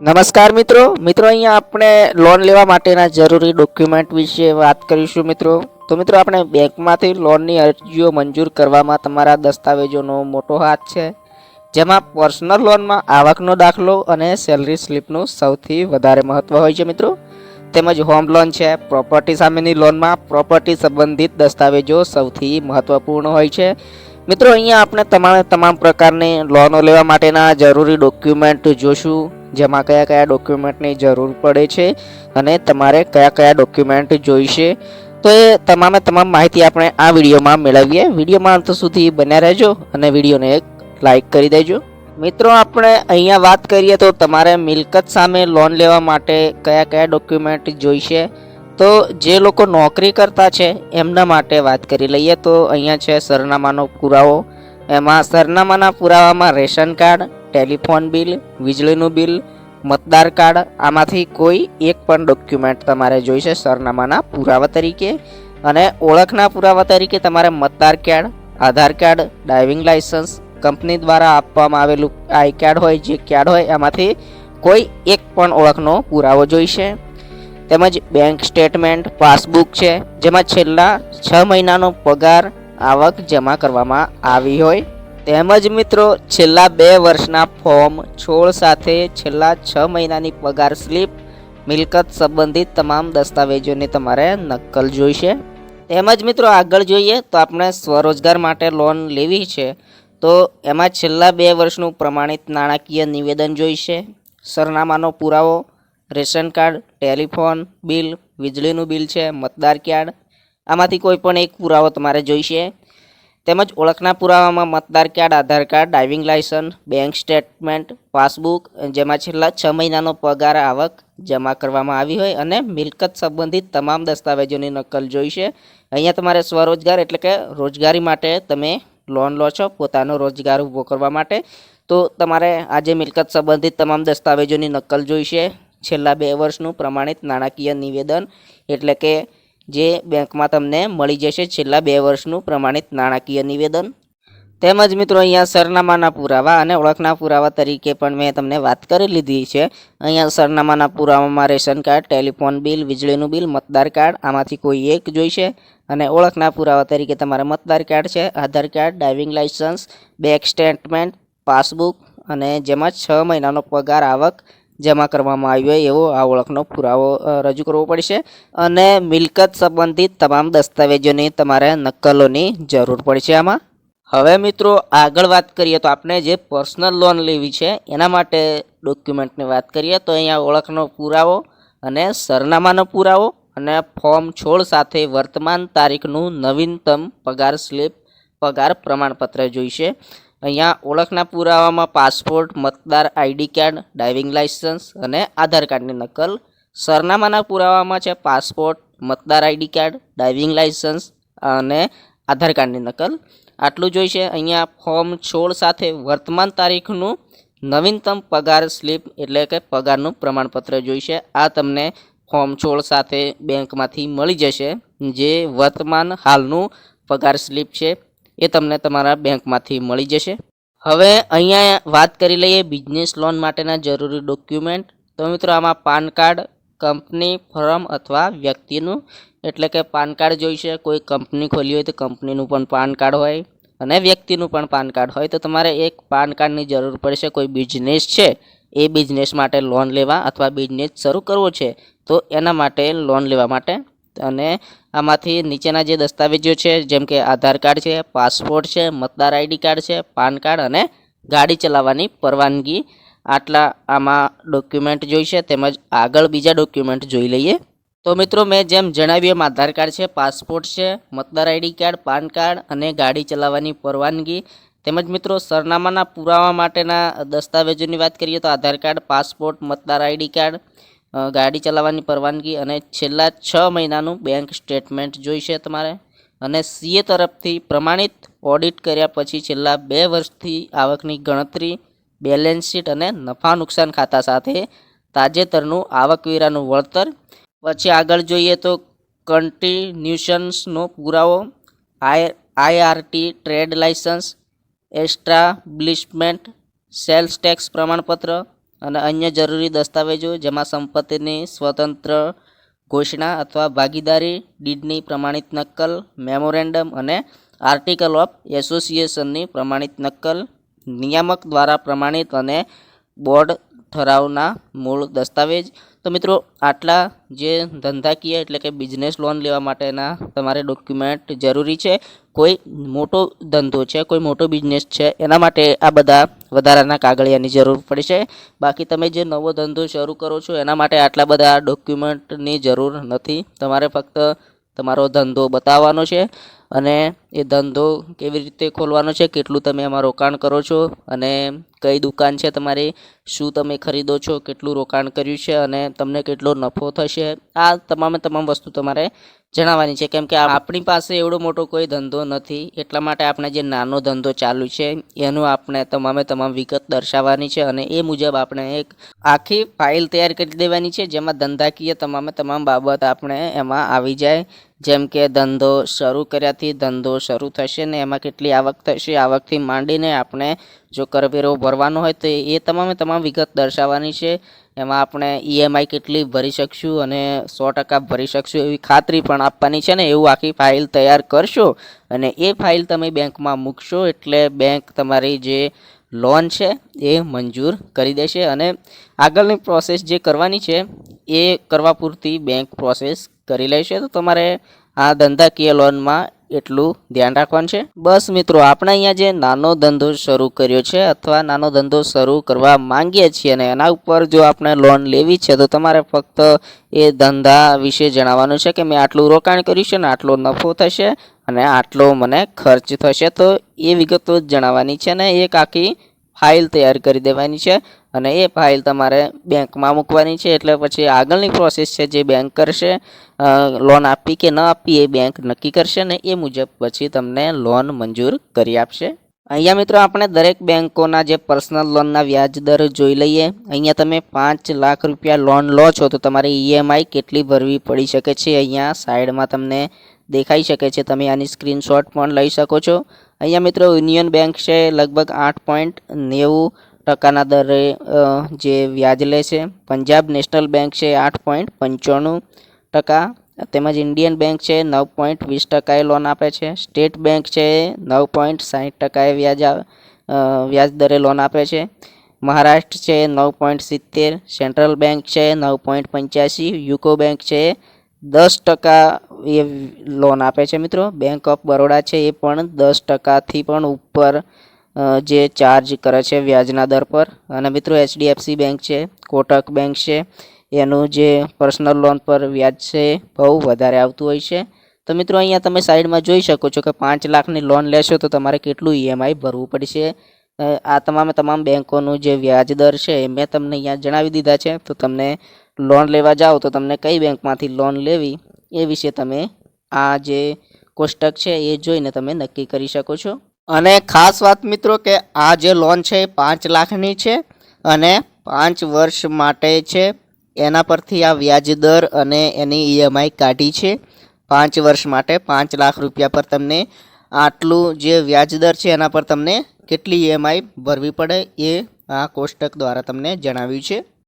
નમસ્કાર મિત્રો. મિત્રો, અહીંયા આપણે લોન લેવા માટેના જરૂરી ડોક્યુમેન્ટ વિશે વાત કરીશું મિત્રો. તો મિત્રો, આપણે બેંકમાંથી લોનની અરજીઓ મંજૂર કરવામાં તમારા દસ્તાવેજોનો મોટો હાથ છે. જેમાં પર્સનલ લોનમાં આવકનો દાખલો અને સેલરી સ્લિપનું સૌથી વધારે મહત્ત્વ હોય છે મિત્રો. તેમજ હોમ લોન છે પ્રોપર્ટી સામેની લોનમાં પ્રોપર્ટી સંબંધિત દસ્તાવેજો સૌથી મહત્ત્વપૂર્ણ હોય છે. મિત્રો, અહીંયા આપણે તમામ તમામ પ્રકારની લોનો લેવા માટેના જરૂરી ડોક્યુમેન્ટ જોશું. જેમાં કયા કયા ડોક્યુમેન્ટની જરૂર પડે છે અને તમારે કયા કયા ડોક્યુમેન્ટ જોઈશે. તો એ તમામે તમામ માહિતી આપણે આ વિડીયોમાં મેળવીએ. વિડીયોમાં અંત સુધી બન્યા રહેજો અને વિડીયોને એક લાઈક કરી દેજો. મિત્રો, આપણે અહીંયા વાત કરીએ તો તમારે મિલકત સામે લોન લેવા માટે કયા કયા ડોક્યુમેન્ટ જોઈશે. તો જે લોકો નોકરી કરતા છે, એમના માટે વાત કરી લઈએ. તો અહીંયા છે સરનામાનો પુરાવો. એમાં સરનામાના પુરાવામાં રેશન કાર્ડ, ટેલિફોન બિલ, વીજળીનું બિલ મતદાર કાર્ડ, આમાંથી કોઈ એક પણ ડોક્યુમેન્ટ તમારે જોઈશે સરનામાના પુરાવા તરીકે. અને ઓળખના પુરાવા તરીકે તમારે મતદાર card, Aadhaar card driving licence company દ્વારા આપવામાં આવેલું આઈ કાર્ડ હોય, જે કાર્ડ હોય એમાંથી કોઈ એક પણ ઓળખનો પુરાવો જોઈશે. તેમજ બેંક સ્ટેટમેન્ટ પાસબુક છે, જેમાં છેલ્લા છ મહિનાનો પગાર, આવક જમા કરવામાં આવી હોય. તેમજ મિત્રો, છેલ્લા બે વર્ષના ફોર્મ છોડ સાથે છેલ્લા છ મહિનાની પગાર સ્લિપ મિલકત સંબંધિત તમામ દસ્તાવેજોની તમારે નકલ જોઈશે. તેમજ મિત્રો, આગળ જોઈએ તો આપણે સ્વરોજગાર માટે લોન લેવી છે, તો એમાં છેલ્લા બે વર્ષનું પ્રમાણિત નાણાકીય નિવેદન જોઈશે. સરનામાનો પુરાવો, રેશન કાર્ડ, ટેલિફોન બિલ, વીજળીનું બિલ છે, મતદાર કાર્ડ, આમાંથી કોઈ પણ એક પુરાવો તમારે જોઈશે. તેમજ ઓળખના પુરાવામાં મતદાર card, Aadhaar card, driving licence bank statement, passbook, જેમાં છેલ્લા છ મહિનાનો પગાર, આવક જમા કરવામાં આવી હોય અને મિલકત સંબંધિત તમામ દસ્તાવેજોની નકલ જોઈશે અહીંયા તમારે સ્વરોજગાર એટલે કે રોજગારી માટે તમે લોન લો છો, પોતાનો રોજગાર ઊભો કરવા માટે. તો તમારે આજે મિલકત સંબંધિત તમામ દસ્તાવેજોની નકલ જોઈશે છેલ્લા બે વર્ષનું પ્રમાણિત નાણાકીય નિવેદન એટલે કે જે બેંકમાં તમને મળી જશે છેલ્લા બે વર્ષનું પ્રમાણિત નાણાકીય નિવેદન. તેમજ મિત્રો અહીંયા સરનામાના પુરાવા અને ઓળખના પુરાવા તરીકે પણ મેં તમને વાત કરી લીધી છે. અહીંયા સરનામાના પુરાવામાં રેશન કાર્ડ, ટેલિફોન બિલ, વીજળીનું બિલ, મતદાર કાર્ડ, આમાંથી કોઈ એક જોઈશે. અને ઓળખના પુરાવા તરીકે તમારે મતદાર કાર્ડ છે, Aadhaar card, driving licence, bank statement, passbook અને જેમાં છ મહિનાનો પગાર આવક જમા કરવામાં આવ્યો હોય એવો આ ઓળખનો પુરાવો રજૂ કરવો પડશે. અને મિલકત સંબંધિત તમામ દસ્તાવેજોની તમારે નકલોની જરૂર પડશે આમાં. હવે મિત્રો, આગળ વાત કરીએ તો આપણે જે પર્સનલ લોન લેવી છે, એના માટે ડોક્યુમેન્ટની વાત કરીએ તો અહીંયા ઓળખનો પુરાવો અને સરનામાનો પુરાવો અને ફોર્મ છોડ સાથે વર્તમાન તારીખનું નવીનતમ પગાર સ્લિપ, પગાર પ્રમાણપત્ર જોઈશે. અહીંયા ઓળખના પુરાવામાં પાસપોર્ટ, મતદાર આઈડી કાર્ડ, ડ્રાઇવિંગ લાઇસન્સ અને આધાર કાર્ડની નકલ. સરનામાના પુરાવામાં છે પાસપોર્ટ, મતદાર આઈડી કાર્ડ, ડ્રાઇવિંગ લાઇસન્સ અને આધાર કાર્ડની નકલ. આટલું જોઈશે અહીંયા ફોર્મ છોડ સાથે વર્તમાન તારીખનું નવીનતમ પગાર સ્લિપ એટલે કે પગારનું પ્રમાણપત્ર જોઈશે આ તમને ફોર્મ છોડ સાથે બેંકમાંથી મળી જશે, જે વર્તમાન હાલનું પગાર સ્લિપ છે. એ તમને તમારા બેંકમાંથી મળી જશે. હવે અહીંયા વાત કરી લઈએ બિઝનેસ લોન માટેના જરૂરી ડોક્યુમેન્ટ. તો મિત્રો, આમાં પાન કાર્ડ, કંપની, ફર્મ અથવા વ્યક્તિનું, એટલે કે પાન કાર્ડ જોઈશે કોઈ કંપની ખોલી હોય તો કંપનીનું પણ પાન કાર્ડ હોય અને વ્યક્તિનું પણ પાન કાર્ડ હોય. તો તમારે એક પાન કાર્ડની જરૂર પડશે. કોઈ બિઝનેસ છે, એ બિઝનેસ માટે લોન લેવા અથવા બિઝનેસ શરૂ કરવો છે, તો એના માટે લોન લેવા માટે અને આમાંથી નીચેના જે દસ્તાવેજો છે, જેમ કે આધાર કાર્ડ છે, પાસપોર્ટ છે, મતદાર આઈડી કાર્ડ છે, પાન કાર્ડ અને ગાડી ચલાવવાની પરવાનગી. આટલા આમાં ડોક્યુમેન્ટ જોઈશે, તેમજ આગળ બીજા ડોક્યુમેન્ટ જોઈ લઈએ. તો મિત્રો, મેં જેમ જણાવ્યું એમ આધાર કાર્ડ છે, પાસપોર્ટ છે, મતદાર આઈડી કાર્ડ, પાન કાર્ડ અને ગાડી ચલાવવાની પરવાનગી. તેમજ મિત્રો, સરનામાના પુરાવા માટેના દસ્તાવેજોની વાત કરીએ તો આધાર કાર્ડ, પાસપોર્ટ, મતદાર આઈડી કાર્ડ ગાડી ચલાવવાની પરવાનગી અને છેલ્લા છ મહિનાનું બેંક સ્ટેટમેન્ટ જોઈશે તમારે. અને સીએ તરફથી પ્રમાણિત ઓડિટ કર્યા પછી છેલ્લા બે વર્ષથી આવકની ગણતરી બેલેન્સ શીટ અને નફા નુકસાન ખાતા સાથે તાજેતરનું આવકવેરાનું વળતર. પછી આગળ જોઈએ તો કન્ટિન્યુશન્સનો પુરાવો I IRT trade licence establishment sales tax પ્રમાણપત્ર અને અન્ય જરૂરી દસ્તાવેજો, જેમાં સંપત્તિની સ્વતંત્ર ઘોષણા અથવા ભાગીદારી, ડીડની પ્રમાણિત નકલ, મેમોરેન્ડમ અને આર્ટિકલ ઓફ એસોસિએશનની પ્રમાણિત નકલ, નિયામક દ્વારા પ્રમાણિત અને બોર્ડ ઠરાવના મૂળ દસ્તાવેજ. તો મિત્રો, આટલા જે ધંધાકીય એટલે કે બિઝનેસ લોન લેવા માટેના તમારે ડોક્યુમેન્ટ જરૂરી છે. કોઈ મોટો ધંધો છે, કોઈ મોટો બિઝનેસ છે, એના માટે આ બધા વધારાના કાગળિયાની જરૂર પડશે. બાકી તમે જે નવો ધંધો શરૂ કરો છો, એના માટે આટલા બધા ડોક્યુમેન્ટની જરૂર નથી. તમારે ફક્ત તમારો ધંધો બતાવવાનો છે અને એ ધંધો કેવી રીતે ખોલવાનો છે, કેટલું તમે એમાં રોકાણ કરો છો અને કઈ દુકાન છે તમારી, શું તમે ખરીદો છો, કેટલું રોકાણ કર્યું છે અને તમને કેટલો નફો થશે. આ તમામે તમામ વસ્તુ તમારે જણાવવાની છે, કેમ કે આપણી પાસે એવડો મોટો કોઈ ધંધો નથી. એટલા માટે આપણે જે નાનો ધંધો ચાલુ છે, એનું આપણે તમામે તમામ વિગત દર્શાવવાની છે અને એ મુજબ આપણે એક આખી ફાઇલ તૈયાર કરી દેવાની છે, જેમાં ધંધાકીય તમામે તમામ બાબત આપણે એમાં આવી જાય. જેમ કે ધંધો શરૂ કર્યાથી ધંધો શરૂ થશે ને એમાં કેટલી આવક થશે આવકથી માંડીને આપણે જો કરવેરો ભરવાનો હોય તો એ તમામે તમામ વિગત દર્શાવવાની છે. એમાં આપણે ઈએમઆઈ કેટલી ભરી શકશું અને સો ટકા ભરી શકશું એવી ખાતરી પણ આપવાની છે ને, એવું આખી ફાઇલ તૈયાર કરશો અને એ ફાઇલ તમે બેંકમાં મૂકશો એટલે બેંક તમારી જે લોન છે એ મંજૂર કરી દેશે અને આગળની પ્રોસેસ જે કરવાની છે એ કરવા પૂરતી બેંક પ્રોસેસ કરી લેશે. તો તમારે આ ધંધાકીય લોનમાં એટલું ધ્યાન રાખવાનું છે. બસ મિત્રો, આપણે અહીંયા જે નાનો ધંધો શરૂ કર્યો છે અથવા નાનો ધંધો શરૂ કરવા માંગીએ છીએ અને એના ઉપર જો આપણે લોન લેવી છે, તો તમારે ફક્ત એ ધંધા વિશે જણાવવાનું છે કે મેં આટલું રોકાણ કર્યું છે ને આટલો નફો થશે અને આટલો મને ખર્ચ થશે. તો એ વિગતો જ જણાવવાની છે ને એક આખી ફાઇલ તૈયાર કરી દેવાની છે. અને એ ફાઇલ તમારે બેંકમાં મૂકવાની છે, એટલે પછી આગળની પ્રોસેસ છે જે બેંક કરશે લોન આપી કે ન આપી એ બેંક નક્કી કરશે ને એ મુજબ પછી તમને લોન મંજૂર કરી આપશે. અહીંયા મિત્રો આપણે દરેક બેંકોના જે પર્સનલ લોનના વ્યાજ દર જોઈ લઈએ. અહીંયા તમે પાંચ લાખ રૂપિયા લોન લો છો તો તમારે ઈએમઆઈ કેટલી ભરવી પડી શકે છે અહીંયા સાઈડમાં તમને દેખાઈ શકે છે. તમે આની સ્ક્રીનશોટ પણ લઈ શકો છો. અહીંયા મિત્રો યુનિયન બેંક છે, લગભગ આઠ પોઈન્ટ નેવું ટકાના દરે જે વ્યાજ લે છે. પંજાબ નેશનલ બેંક છે આઠ પોઈન્ટ પંચાણું ટકા. તેમજ ઇન્ડિયન બેંક છે નવ પોઈન્ટ વીસ ટકાએ લોન આપે છે. સ્ટેટ બેંક છે નવ પોઈન્ટ સાઠ ટકાએ વ્યાજ વ્યાજ દરે લોન આપે છે. મહારાષ્ટ્ર છે નવ પોઈન્ટ સિત્તેર. સેન્ટ્રલ બેંક છે નવ પોઈન્ટ પંચ્યાસી. યુકો બેંક છે દસ ટકા એ લોન આપે છે મિત્રો. બેંક ઓફ બરોડા છે એ પણ દસ ટકાથી પણ ઉપર જે ચાર્જ કરે છે વ્યાજના દર પર. અને મિત્રો એચડીએફસી બેંક છે, કોટક બેંક છે, એનું જે પર્સનલ લોન પર વ્યાજ છે બહુ વધારે આવતું હોય છે. તો મિત્રો, અહીંયા તમે સાઈડમાં જોઈ શકો છો કે પાંચ લાખની લોન લેશો તો તમારે કેટલું ઈએમઆઈ ભરવું પડશે. આ તમામે તમામ બેંકોનું જે વ્યાજ દર છે એ મેં તમને અહીંયા જણાવી દીધા છે. તો તમને લોન લેવા જાઓ તો તમને કઈ બેંકમાંથી લોન લેવી એ વિશે તમે આ જે કોષ્ટક છે એ જોઈને તમે નક્કી કરી શકો છો. અને ખાસ વાત મિત્રો કે આ જે લોન છે એ પાંચ લાખની છે અને પાંચ વર્ષ માટે છે. એના પરથી આ વ્યાજ દર અને એની ઈએમઆઈ કાઢી છે. પાંચ વર્ષ માટે પાંચ લાખ રૂપિયા પર તમને આટલું જે વ્યાજ દર છે એના પર તમને કેટલી ઈએમઆઈ ભરવી પડે એ આ કોષ્ટક દ્વારા તમને જણાવ્યું છે.